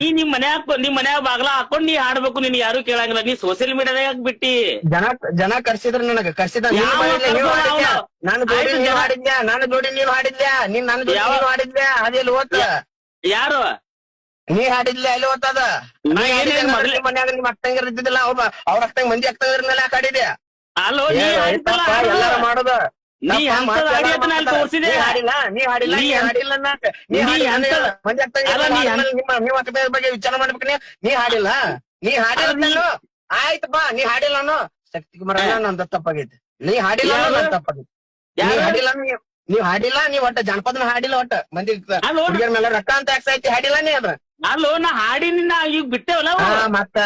ನೀ ನಿಮ್ ಮನ್ಯಾಗ ನಿಮ್ ಮನ್ಯಾಗ ಬಾಗ್ಲ ಹಾಕೊಂಡ್ ನೀ ಹಾಡ್ಬೇಕು ನಿನ್ ಯಾರು ಕೇಳಂಗಿಲ್ಲ. ನೀ ಸೋಶಿಯಲ್ ಮೀಡಿಯಾದಾಗ ಬಿಟ್ಟಿ. ಜನ ಜನ ಕರ್ಸಿದ್ರ ನನಗ. ಕರ್ಸಿದ ನೀನ್ ಯಾವ ಮಾಡಿದ್ಲೆ, ನೀವ್ ಅವ್ನು? ನಾನು ಜೋಡಿ ಆಯ್ತು ನೀವ್ ಜನ- ಹಾಡಿದ್ಯಾ? ನಾನು ಜೋಡಿ ನೀವ್ ಹಾಡಿದ್ಯಾ? ನೀನ್ ನನ್ನ ಜೋಡಿ ಯಾವ- ನೀವ್ ಹಾಡಿದ್ಯಾ? ಅದೆಲ್ಲಿ ಓದ್ತ ಯಾರು? ನೀ ಹಾಡಿದ್ಲೆ? ಅಲ್ಲಿ ಓದ್ತದ ನಾ ಏನೇನ್ ಮೊದ್ಲೇ ನಿಮ್ ಮನ್ಯಾಗ ನಿಮ್ ಅಕ್ಕಂಗಿರ್ ಇದ್ದಿದ್ದಿಲ್ಲ ಅವ್ರ ಅವ್ರ ಅಕ್ಕಂಗ್ ಮಂದಿ ಅಕ್ಕಂಗಿರ್ ಮೇಲೆ ಹಾಕಾಡಿದ್ಯಾ ಹಾಡಿದ್ಯಾ ಅಲ್ಲೋ ನೀ ಆಯ್ತಲ್ಲ ಹಾಡು. ಎಲ್ಲಾರು ಮಾಡೋದು. ನೀ ಬಗ್ಗೆ ವಿಚಾರ ಮಾಡ್ಬೇಕ ನೀ. ಹಾಡಿಲ್ಲ ನೀ ಹಾಡಿಲ್ಲ ನೀನು. ಆಯ್ತಪ್ಪ ನೀ ಹಾಡಿಲ್ಲ ಅನ್ನೋ ಶಕ್ತಿ ಕುಮಾರ. ನಂದ ತಪ್ಪಾಗೈತಿ ನೀ ಹಾಡಿಲ್ಲ? ನಂದ್ ತಪ್ಪಾಗೈತಿ? ಹಾಡಿಲ್ಲ ನೀ- ನೀವ್ ಹಾಡಿಲ್ಲ ನೀವ್ ಒಟ್ಟ ಜನಪದನ ಹಾಡಿಲ್ಲ ಒಟ್ಟ ಮಂದಿ ಹುಡುಗಿಯರ ಮೇಲೆ ರೊಕ್ಕ ಅಂತ ಯಾಕೆ ಐತಿ ಹಾಡಿಲ್ಲ ನೀ ಅದ ಅಲ್ಲೋ ನಾ ಹಾಡಿನ ಈಗ ಬಿಟ್ಟೆವಲ್ಲ. ಮತ್ತ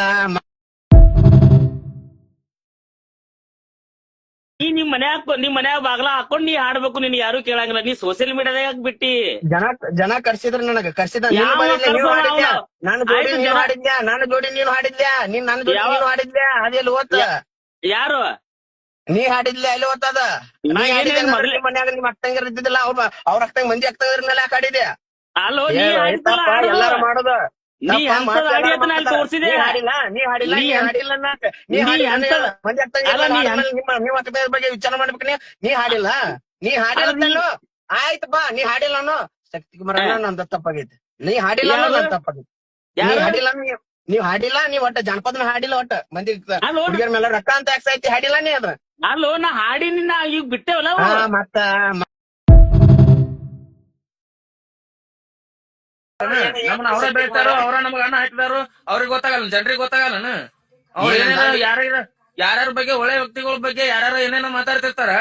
ನೀ ನಿಮ್ ಮನ್ಯಾಗ ನಿಮ್ ಮನ್ಯಾಗ ಬಾಗ್ಲ ಹಾಕೊಂಡ್ ನೀ ಹಾಡ್ಬೇಕು ನಿನ್ ಯಾರು ಕೇಳಂಗಿಲ್ಲ. ನೀ ಸೋಶಿಯಲ್ ಮೀಡಿಯಾದಾಗ ಬಿಟ್ಟಿ. ಜನ ಜನ ಕರ್ಸಿದ್ರ ನನಗ. ಕರ್ಸಿದ ನೀನ್ ಯಾವ ಮಾಡಿದ್ಲೆ, ನೀವ್ ಕರ್ಸೋಣ ಹಾಡಿದ್ಯಾ? ಅವ್ನು? ನಾನು ಜೋಡಿ ಆಯ್ತು ನೀವ್ ಜನ- ಹಾಡಿದ್ಯಾ? ನಾನು ಜೋಡಿ ನೀನು ಹಾಡಿದ್ಯಾ? ನೀನ್ ನನ್ನ ಜೋಡಿ ಯಾವ- ನೀವ್ ಹಾಡಿದ್ಯಾ? ಅದೆಲ್ಲಿ ಓದ್ತ ಯಾರು? ನೀ ಹಾಡಿದ್ಲೆ? ಅಲ್ಲಿ ಓದ್ತದ ನೀ ನಾ ಏನೇನ್ ಹಾಡಿದ್ದೆ ಮೊದ್ಲೇ- ನಿಮ್ ಮನ್ಯಾಗ ನಿಮ್ ಅಕ್ಕಂಗಿರ್ ಇದ್ದಿದ್ದಿಲ್ಲ ಅವ್ರ ಅವ್ರ ಅಕ್ಕಂಗ್ ಮಂದಿ ಅಕ್ಕಂಗಿರ್ ಮೇಲೆ ಯಾಕೆ ಹಾಡಿದ್ಯಾ? ಅಲ್ಲೋ ನೀ ಏ, ಆಯ್ತಲ್ಲ ಹಾಡು. ಎಲ್ಲಾರು ಮಾಡೋದು? ನೀ ಎಂತದ್ ಹಾಡಿ ಅಂತ ನಾನ್. ನೀ ಎಂತದ್- ಬಗ್ಗೆ ವಿಚಾರ ಮಾಡ್ಬೇಕು ನೀ. ನೀ ಹಾಡಿಲ್ಲ ನೀ ಹಾಡಿಲ್ಲ. ಆಯ್ತಪ್ಪ ನೀ ಹಾಡಿಲ್ಲ ಅನ್ನೋ ಶಕ್ತಿ ಕುಮಾರ. ನಂದ ತಪ್ಪಾಗೈತಿ ನೀ ಹಾಡಿಲ್ಲ ಅನ್ನೋ ನನ್ ತಪ್ಪಾಗೈತೆ ನೀ ಯಾರು? ಹಾಡಿಲ್ಲ ನೀ ನೀವ್ ಹಾಡಿಲ್ಲ ನೀವ್ ಒಟ್ಟ ಜನಪದ ಹಾಡಿಲ್ಲ ಒಟ್ಟ ಮಂದಿ ಅಲ್ಲ ಹುಡುಗಿಯರ ಮೇಲೆ ರೊಕ್ಕ ಅಂತ ಯಾಕೆ ಐತಿ ಹಾಡಿಲ್ಲ ನೀ ಅದ್ರ ಅಲ್ಲೋ ನಾ ಹಾಡಿನ ನಾ ಈಗ ಬಿಟ್ಟೆವಲ್ಲ. ಮತ್ತ ನಮ್ಮನ್ನ ಅವ್ರ ಬೆಳಿತಾರೋ ಅವ್ರ ನಮ್ಗ ಅಣ್ಣ ಹಾಕಿದಾರು ಅವ್ರಿಗೆ ಗೊತ್ತಾಗಲ್ಲ ಜನರಿಗೆ ಗೊತ್ತಾಗಲ್ಲ ಅವ್ರ ಏನೇನೋ ಅಂದಾರಿ? ಯಾರ್ಯಾರ ಬಗ್ಗೆ ಒಳ್ಳೆ ವ್ಯಕ್ತಿಗಳ ಬಗ್ಗೆ ಯಾರ್ಯಾರ ಏನೇನೋ ಮಾತಾಡ್ತಿರ್ತಾರ.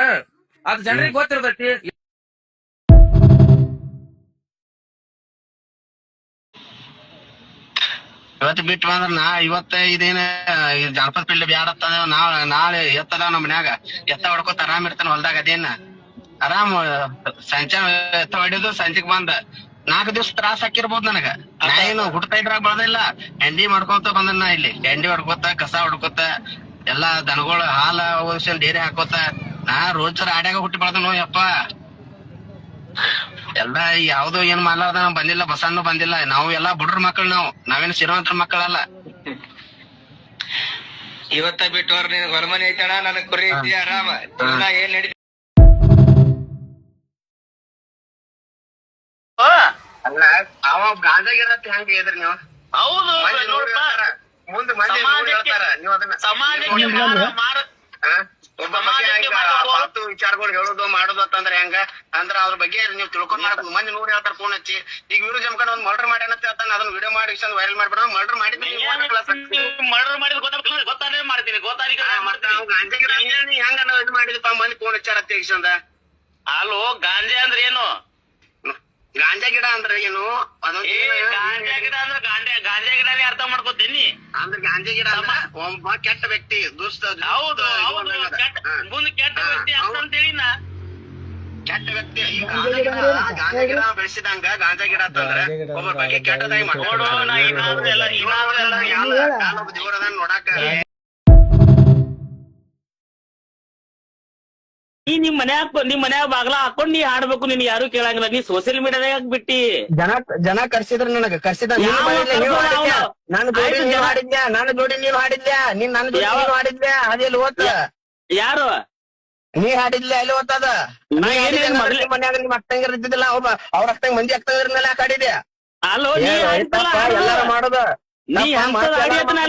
ಅದ್ ಜನರಿಗೆ ಗೊತ್ತಿರ್ತೈತಿ. ಇವತ್ತು ಬಿಟ್ಟು ಬಂದ್ರ ನಾ ಇವತ್ತ ಇದೇನ ಜನಪದ ಪಿಳ್ಳಿ ಬ್ಯಾಡತ್ತ ನಾವ್ ನಾಳೆ ಎತ್ತದ ನಮ್ ಮನ್ಯಾಗ. ಎತ್ತ ಹೊಡ್ಕೊತ ಆರಾಮ್ ಇರ್ತಾನ ಹೊಲ್ದಾಗ ಅದೇನ. ಆರಾಮ್ ಸಂಚ ಎತ್ತ ಹೊಡಿದು ಸಂಜೆಗ್ ಬಂದ. ನಾಲ್ಕು ದಿವ್ಸ ತ್ರಾಸ ಹಾಕಿರ್ಬೋದು ನನಗ. ನಾ ಏನು ಹುಡ್ತಾ ಇದ್ರಾಗ ಬಳದಿಲ್ಲ. ಎಂಡಿ ಮಾಡ್ಕೊಂತ ಬಂದ ನಾ ಇಲ್ಲಿ. ಎಂಡಿ ಹೊಡ್ಕೊತ ಕಸ ಹೊಡ್ಕೊತ ಎಲ್ಲಾ ದನಗಳ ಹಾಲ ಓದಿಸಿ ಡೇರಿ ಹಾಕೋತ ನಾ ರೋಜ್ ಸರ ಆಡ್ಯಾಗ ಹುಟ್ಟಿ ಬೆಳ್ದನು ಯಪ್ಪ. ಎಲ್ಲಾ ಯಾವ್ದು ಏನ್ ಮಾಡ್ಲಾರ್ದ ನಾವ್ ಬಂದಿಲ್ಲ ಬಸನ್ನು ಬಂದಿಲ್ಲ. ನಾವು ಎಲ್ಲಾ ಬುಡ್ರ ಮಕ್ಕಳು ನಾವು. ನಾವೇನು ಶ್ರೀಮಂತರ ಮಕ್ಕಳಲ್ಲ. ಇವತ್ತ ನೀನ್ ಹೊರಮನೆ ಐತಣ ನನಗ್ ಕುರಿ ಐತಿ ಆರಾಮ. ಏನ್ ನಡಿ ಅಲ್ಲ ಅವ ಗಾಂಜಾಗಿರತ್ತೆ ಹೆಂಗ್ ಇದ್ರಿ ನೀವು? ಹೌದು ಮಂದಿ ಮುಂದೆ ಮಂದಿ ನೋಡಿ ಸಮಾಜಕ್ಕೆ- ಹೇಳ್ತಾರ. ನೀವು ಅದನ್ನ ಸಮಾಜಕ್ಕೆ ಮಾರ- ಮಾರ- ಹಾ? ಒಬ್ಬ ಬಗ್ಗೆ ಸಮಾಜಕ್ಕೆ ಹಿಂಗ ಮಾತಾಡುವ- ವಿಚಾರಗಳು ಹೇಳೋದು ಮಾಡೋದು ಅಂತಂದ್ರೆ ಹೆಂಗ? ಅಂದ್ರ ಅದ್ರ ಬಗ್ಗೆ ನೀವು ತಿಳ್ಕೊಂಡ್ ಮಾಡಕ್ ಮಂದಿ ನೋಡಿ ಹೇಳ್ತಾರ ಫೋನ್ ಹಚ್ಚಿ. ಈಗ ಇವ್ರು ಜಮ್ಕಂಡ್ ಒಂದ್ ಮರ್ಡರ್ ಮಾಡ್ಯಾನ ಅಂತ ಹೇಳ್ತಾನೆ ಅದನ್ನ ವಿಡಿಯೋ ಮಾಡಿ ವೈರಲ್ ಮಾಡ್ಬಿಡ ಮರ್ಡರ್ ಮಾಡಿದ್ರೆ ನೀವು water ಹಾಕ್ತೀರಿ. ಮರ್ಡರ್ ಮಾಡಿದ್ ಗೊತ್ತಾಗ್ಲಿಲ್ಲ ಗೊತ್ತಾದ್ರೆ ಮಾಡ್ತೀನಿ. ಗೊತ್ತಾಗ ಹಾ, ಮತ್ತೆ ಅವ್ನ್ ಗಾಂಜಾ ಗಿಡ ಹೆಂಗ ನಾವು ಇದು ಮಾಡಿದಪ್ಪ ಮಂದಿ ಫೋನ್ ಹಚ್ಚಾರ ತೆಗಿಸಂದ ಅಲ್ಲೋ ಗಾಂಜಾ ಅಂದ್ರೆ ಏನು? ಗಾಂಜಾ ಗಿಡ ಅಂದ್ರೆ ಏನು ಏ ಗಾಂಜಾ ಗಿಡ ಅಂದ್ರೆ ಗಾಂಜಾ ಗಾಂಜಾ ಗಿಡನೇ ಅರ್ಥ ಮಾಡ್ಕೋತೀನಿ ಅಂದ್ರೆ ಗಾಂಜಾ ಗಿಡ ಅಮ್ಮ ಒಬ್ಬ ಕೆಟ್ಟ ವ್ಯಕ್ತಿ ದುಷ್ಟ ದುಷ್ಟ ಹೌದು. ಕೆಟ್ಟ ಹಾ. ಮುಂದೆ ಕೆಟ್ಟ ಹಾ, ವ್ಯಕ್ತಿ ಹೌದು. ಅಂತ ಹೇಳಿ ನಾ ಕೆಟ್ಟ ವ್ಯಕ್ತಿ ಈ ಗಾಂಜಾ ಗಿಡ ಗಾಂಜಾ ಗಿಡ ಬೆಳೆಸಿದಂಗ ಗಾಂಜಾ ಗಿಡ ಅಂತಂದ್ರೆ ಒಬ್ಬ ಬಗ್ಗೆ ಕೆಟ್ಟದಾಗಿ ಮಾಡ್ಕೊಂಡು ನಾ ಇನ್ನಾದ್ರೂ ಎಲ್ಲ ಇನ್ನಾದ್ರೂ ಎಲ್ಲ ಕಾಲೊಬ್ಬ ದೇವರದ ನೋಡಾಕ ನೀ ನಿಮ್ ಮನ್ಯಾಗ ನಿಮ್ ಮನ್ಯಾಗ ಬಾಗ್ಲ ಹಾಕೊಂಡ್ ನೀ ಹಾಡ್ಬೇಕು ನಿನ್ ಯಾರು ಕೇಳಂಗಿಲ್ಲ. ನೀ ಸೋಶಿಯಲ್ ಮೀಡಿಯಾದಾಗ ಬಿಟ್ಟಿ? ಜನ ಜನ ಕರ್ಸಿದ್ರ ನನಗ. ಕರ್ಸಿದ ನೀನ್ ಯಾವ ಅವ್ನು? ಜೋಡಿ ಆಯ್ತು ನೀವ್ ಜನ- ಹಾಡಿದ್ಯಾ ನಾನು ಜೋಡಿ ನೀವ್ ಹಾಡಿದ್ಯಾ ನೀನ್ ನನ್ನ ಜೋಡಿ ಯಾವ- ನೀವ್ ಹಾಡಿದ್ಯಾ ಅದೆಲ್ಲಿ ಓದ್ತ? ಯಾರು? ನೀ ಹಾಡಿದ್ಲ ಎಲ್ಲಿ ಓದ್ತದ? ನೀ ಏನೇನ್ ಮೊದ್ಲೇ- ಮನ್ಯಾಗ ನಿಮ್ ಅಕ್ಕಂಗಿರ್ ಇದ್ದಿದ್ದಿಲ್ಲ ಅವ್ರ ಅವ್ರ ಅಕ್ಕಂಗ್ ಮಂದಿ ಅಕ್ಕಂಗಿರ್ ಮೇಲೆ ಯಾಕೆ ಹಾಡಿದ್ಯಾ? ಅಲ್ಲೋ ನೀ ಏ, ಆಯ್ತಲ್ಲ ತಪ್ಪ, ಹಾಡು. ಎಲ್ಲಾರು ಮಾಡೋದು. ನೀ.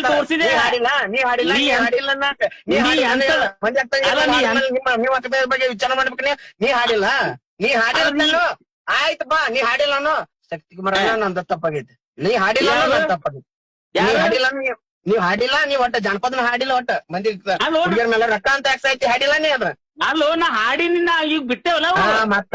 ತೋರ್ಸಿದೆ. ಬಗ್ಗೆ ವಿಚಾರ ಮಾಡ್ಬೇಕು ನೀ ನೀ ಹಾಡಿಲ್ಲ ನೀ ಹಾಡಿಲ್ಲ ಆಯ್ತು ಅನ್ನೋ. ನೀ ಹಾಡಿಲ್ಲ ಅನ್ನೋ ಶಕ್ತಿ ಕುಮಾರ. ನಂದ ತಪ್ಪಾಗೈತಿ ನೀ ಹಾಡಿಲ್ಲ ನಂದ ತಪ್ಪಾಗೈತಿ ನೀ? ಹಾಡಿಲ್ಲ ನೀ- ನೀವ್ ಹಾಡಿಲ್ಲ ನೀವ್ ಒಟ್ಟ ಜನಪದನ ಹಾಡಿಲ್ಲ ಒಟ್ಟ ಮಂದಿ ಅಲ್ಲೋ ಹುಡುಗಿಯರ ಮೇಲೆ ರೊಕ್ಕ ಅಂತ ಯಾಕೆ ಐತಿ ಹಾಡಿಲ್ಲ ನೀ ಅದ ಅಲ್ಲೋ ನಾ ಹಾಡಿನ ಈಗ ಬಿಟ್ಟೇವಲ್ಲ ಮತ್ತ